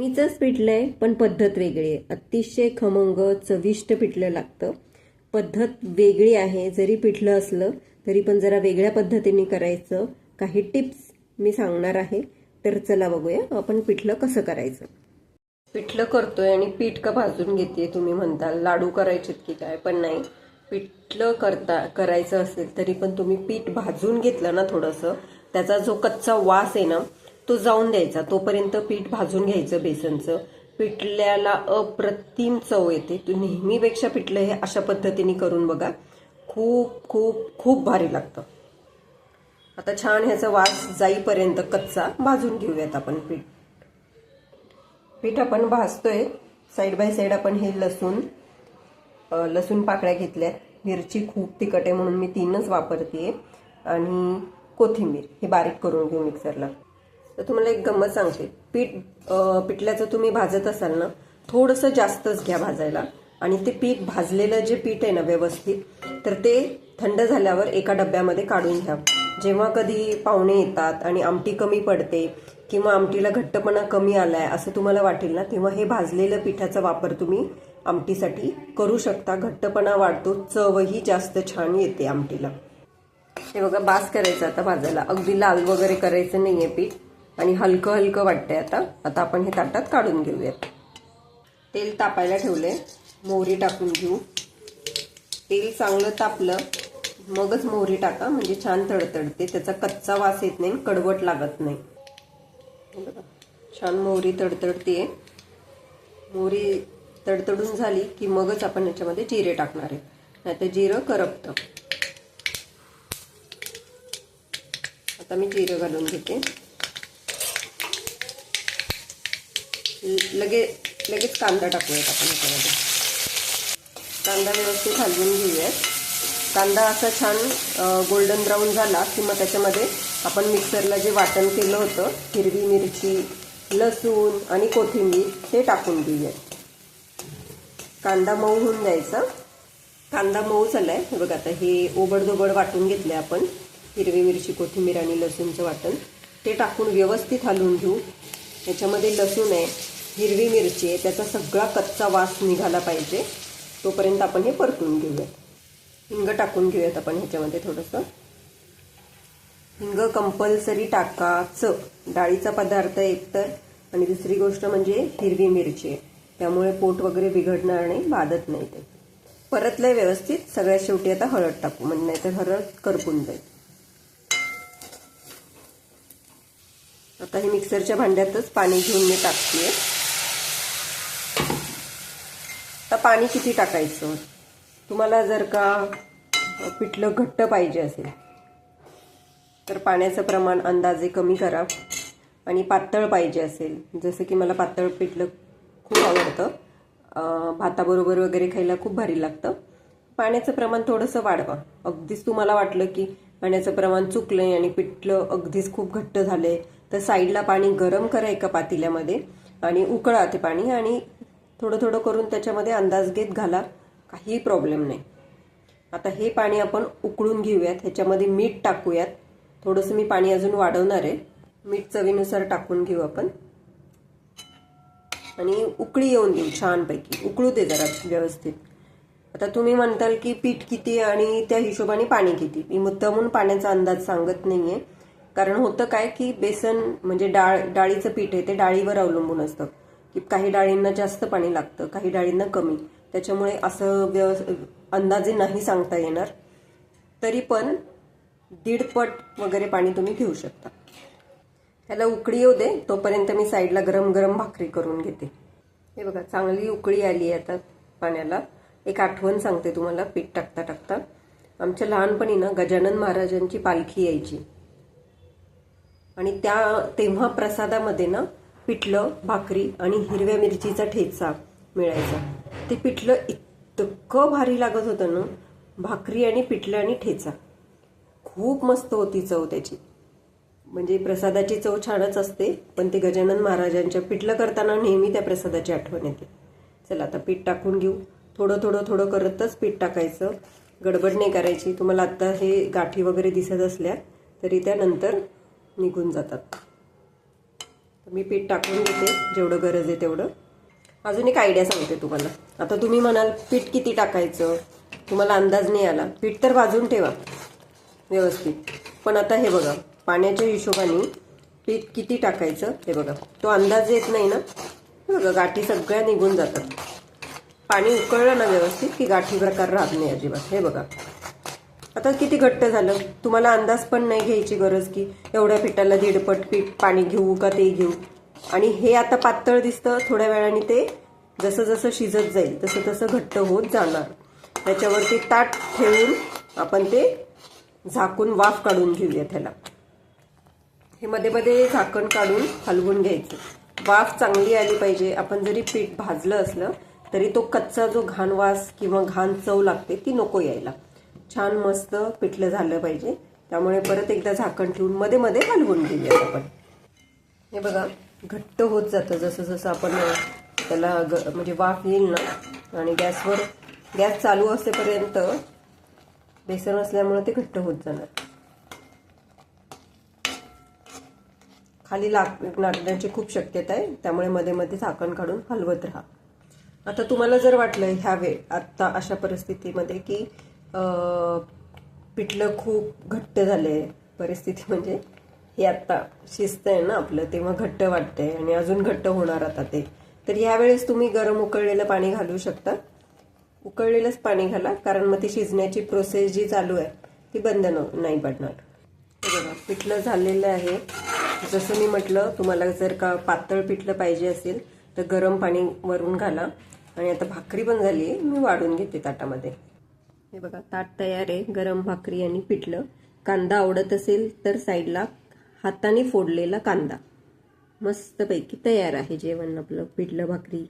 मीचंच पिठलं आहे पण पद्धत वेगळी आहे. अतिशय खमंग चविष्ट पिठलं लागतं. पद्धत वेगळी आहे. जरी पिठलं असलं तरी पण जरा वेगळ्या पद्धतीने करायचं. काही टिप्स मी सांगणार आहे. तर चला बघूया आपण पिठलं कसं करायचं. पिठलं करतोय आणि पीठ का भाजून घेते तुम्ही म्हणताल. लाडू करायचे की काय? पण नाही. पिठलं करता करायचं असेल तरी पण तुम्ही पीठ भाजून घेतलं ना थोडंसं त्याचा जो कच्चा वास आहे ना तो जाऊन द्यायचा. तोपर्यंत पीठ भाजून घ्यायचं बेसनचं. पिठल्याला अप्रतिम चव येते. तू नेहमीपेक्षा पिठलं हे अशा पद्धतीने करून बघा. खूप खूप खूप भारी लागतं. आता छान ह्याचा वास जाईपर्यंत कच्चा भाजून घेऊयात आपण पीठ. पीठ आपण भाजतोय. साईड बाय साईड आपण हे लसूण लसूण पाकळ्या घेतल्या मिरची खूप तिखट आहे म्हणून मी तीनच वापरते आणि कोथिंबीर हे बारीक करून घेऊ मिक्सरला. तर तुम्हाला एक गंमत सांगते. पीठ पिठल्याचं तुम्ही भाजत असाल ना थोडंसं जास्तच घ्या भाजायला. आणि ते पीठ भाजलेलं जे पीठ आहे ना व्यवस्थित तर ते थंड झाल्यावर एका डब्यामध्ये काढून घ्या. जेव्हा कधी पाहुणे येतात आणि आमटी कमी पडते किंवा आमटीला घट्टपणा कमी आलाय असं तुम्हाला वाटेल ना तेव्हा हे भाजलेलं पिठाचा वापर तुम्ही आमटीसाठी करू शकता. घट्टपणा वाढतो चवही जास्त छान येते आमटीला. हे बघा बास करायचं आता भाजायला. अगदी लाल वगैरे करायचं नाही आहे पीठ. आणि हलकं हलकं वाटतंय आता. आता आपण हे ताटात काढून घेऊयात. तेल तापायला ठेवलंय. मोहरी टाकून घेऊ. तेल चांगलं तापलं मगच मोहरी टाका. म्हणजे छान तडतडते. त्याचा कच्चा वास येत नाही कडवट लागत नाही. छान मोहरी तडतडते. मोहरी तडतडून झाली की मगच आपण याच्यामध्ये जिरे टाकणार आहे. नाहीतर जिरं करपतं. आता मी जिरं घालून घेते. लगे लगेच कांदा टाकूयात आपण याच्यामध्ये. कांदा व्यवस्थित हलवून घेऊयात. कांदा असा छान गोल्डन ब्राऊन झाला की मग त्याच्यामध्ये आपण मिक्सरला जे वाटण केलं होतं हिरवी मिरची लसूण आणि कोथिंबीर ते टाकून देऊयात. कांदा मऊ होऊन द्यायचा कांदा मऊ झालाय. आहे बघा आता हे ओबडधोबड वाटून घेतले आपण. हिरवी मिरची कोथिंबीर आणि लसूणचं वाटण. ते टाकून व्यवस्थित हलवून घेऊ. याच्यामध्ये लसूण आहे हिरवी मिरची आहे त्याचा सगळा कच्चा वास निघाला पाहिजे. तोपर्यंत आपण हे परतून घेऊयात. हिंग टाकून घेऊयात आपण ह्याच्यामध्ये थोडंसं. हिंग कंपल्सरी टाकाच डाळीचा पदार्थ एकतर आणि दुसरी गोष्ट म्हणजे हिरवी मिरची आहे. त्यामुळे पोट वगैरे बिघडणार नाही बाधत नाही ते. परतलंय व्यवस्थित. सगळ्यात शेवटी आता हळद टाकू. म्हणजे नाही तर हळद करपून जाईल. आता हे मिक्सरच्या भांड्यातच पाणी घेऊन मी टाकते. आता पाणी किती टाकायचं? तुम्हाला जर का पिठलं घट्ट पाहिजे असेल तर पाण्याचं प्रमाण अंदाजे कमी करा. आणि पातळ पाहिजे असेल जसं की मला पातळ पिठलं खूप आवडतं. भाताबरोबर वगैरे खायला खूप भारी लागतं. पाण्याचं प्रमाण थोडंसं वाढवा. अगदीच तुम्हाला वाटलं की पाण्याचं प्रमाण चुकलंय आणि पिठलं अगदीच खूप घट्ट झालंय तर साईडला पाणी गरम करा एका पातेल्यामध्ये आणि उकळा ते पाणी आणि थोडं थोडं करून त्याच्यामध्ये अंदाज घेत घाला. काही प्रॉब्लेम नाही. आता हे पाणी आपण उकळून घेऊयात. ह्याच्यामध्ये मीठ टाकूयात. थोडंसं मी पाणी अजून वाढवणार आहे. मीठ चवीनुसार टाकून घेऊ आपण. आणि उकळी येऊन देऊ छानपैकी. उकळू दे जरा व्यवस्थित. आता तुम्ही म्हणताल की पीठ किती आणि त्या हिशोबाने पाणी किती. मी मुद्दामून पाण्याचा अंदाज सांगत नाही आहे कारण होतं काय की बेसन म्हणजे डाळ डाळीचं पीठ आहे ते डाळीवर अवलंबून असतं. की काही डाळींना जास्त पाणी लागतं काही डाळींना कमी. त्याच्यामुळे असं व्यव अंदाजे नाही सांगता येणार. तरी पण दीडपट वगैरे पाणी तुम्ही घेऊ शकता. त्याला उकळी येऊ दे तोपर्यंत मी साईडला गरम गरम भाकरी करून घेते. हे बघा चांगली उकळी आली आहे आता पाण्याला. एक आठवण सांगते तुम्हाला पीठ टाकता टाकता आमच्या लहानपणी ना गजानन महाराजांची पालखी यायची. आणि त्या तेव्हा प्रसादामध्ये ना पिठलं भाकरी आणि हिरव्या मिरचीचा ठेचा मिळायचा. ते पिठलं इतकं भारी लागत होतं ना भाकरी आणि पिठलं आणि ठेचा. खूप मस्त होती चव त्याची. म्हणजे प्रसादाची चव छानच असते पण ते गजानन महाराजांच्या पिठलं करताना नेहमी त्या प्रसादाची आठवण येते. चला आता पीठ टाकून घेऊ. थोडं थोडं थोडं करतच पीठ टाकायचं. गडबड नाही करायची. तुम्हाला आत्ता हे गाठी वगैरे दिसत असल्या तरी त्यानंतर निघून जातात. मी पीठ टाकून घेते जेवढं गरज आहे तेवढं. अजून एक आयडिया सांगते तुम्हाला. आता तुम्ही म्हणाल पीठ किती टाकायचं? तुम्हाला अंदाज नाही आला. पीठ तर भाजून ठेवा व्यवस्थित. पण आता हे बघा पाण्याच्या हिशोबाने पीठ किती टाकायचं? हे बघा. तो अंदाज येत नाही ना? बघा गाठी सगळ्या निघून जातात. पाणी उकळलं ना व्यवस्थित की गाठी प्रकार राहत नाही अजिबात. हे बघा. आता किती घट्ट झालं? तुम्हाला अंदाज पण नाही घ्यायची गरज की एवढ्या पिठाला दीडपट पीठ पाणी घेऊ का ते घेऊ. आणि हे आता पातळ दिसतं थोड्या वेळाने ते जसं जसं शिजत जाईल तसं तसं घट्ट होत जाणार. त्याच्यावरती ताट ठेवून आपण ते झाकून वाफ काढून घेऊया त्याला. हे मध्ये मध्ये झाकण काढून हलवून घ्यायचं. वाफ चांगली आली पाहिजे. आपण जरी पीठ भाजलं असलं तरी तो कच्चा जो घाण वास किंवा घाण चव लागते ती नको यायला. छान मस्त पिठलं झालं पाहिजे. त्यामुळे परत एकदा झाकण ठेवून मध्ये मध्ये हलवून घेऊयात आपण. हे बघा घट्ट होत जातं. जसं जसं आपण त्याला ग म्हणजे वाफ येईल ना आणि गॅसवर गॅस चालू असेपर्यंत बेसन असल्यामुळे ते घट्ट होत जाणार. खाली लाग लागण्याची खूप शक्यता आहे. त्यामुळे मध्ये मध्ये झाकण काढून हलवत राहा. आता तुम्हाला जर वाटलं ह्या वेळ आत्ता अशा परिस्थितीमध्ये की पिठलं खूप घट्ट झालंय परिस्थिती म्हणजे. हे आत्ता शिस्त आहे ना आपलं तेव्हा घट्ट वाटतंय आणि अजून घट्ट होणार आता ते. तर यावेळेस तुम्ही गरम उकळलेलं पाणी घालू शकता. उकळलेलंच पाणी घाला कारण मग ती शिजण्याची प्रोसेस जी चालू आहे ती बंद न- नाही पडणार. बघा पिठलं झालेलं आहे. जसं मी म्हटलं तुम्हाला जर का पातळ पिठलं पाहिजे असेल तर गरम पाणी वरून घाला. आणि आता भाकरी पण झाली आहे मी वाढून घेते ताटामध्ये. हे बघा ताट तयार आहे गरम भाकरी आणि पिठलं. कांदा आवडत असेल तर साईडला हाताने फोडलेला कांदा. मस्तपैकी तयार आहे जेवण आपलं पिठलं भाकरी.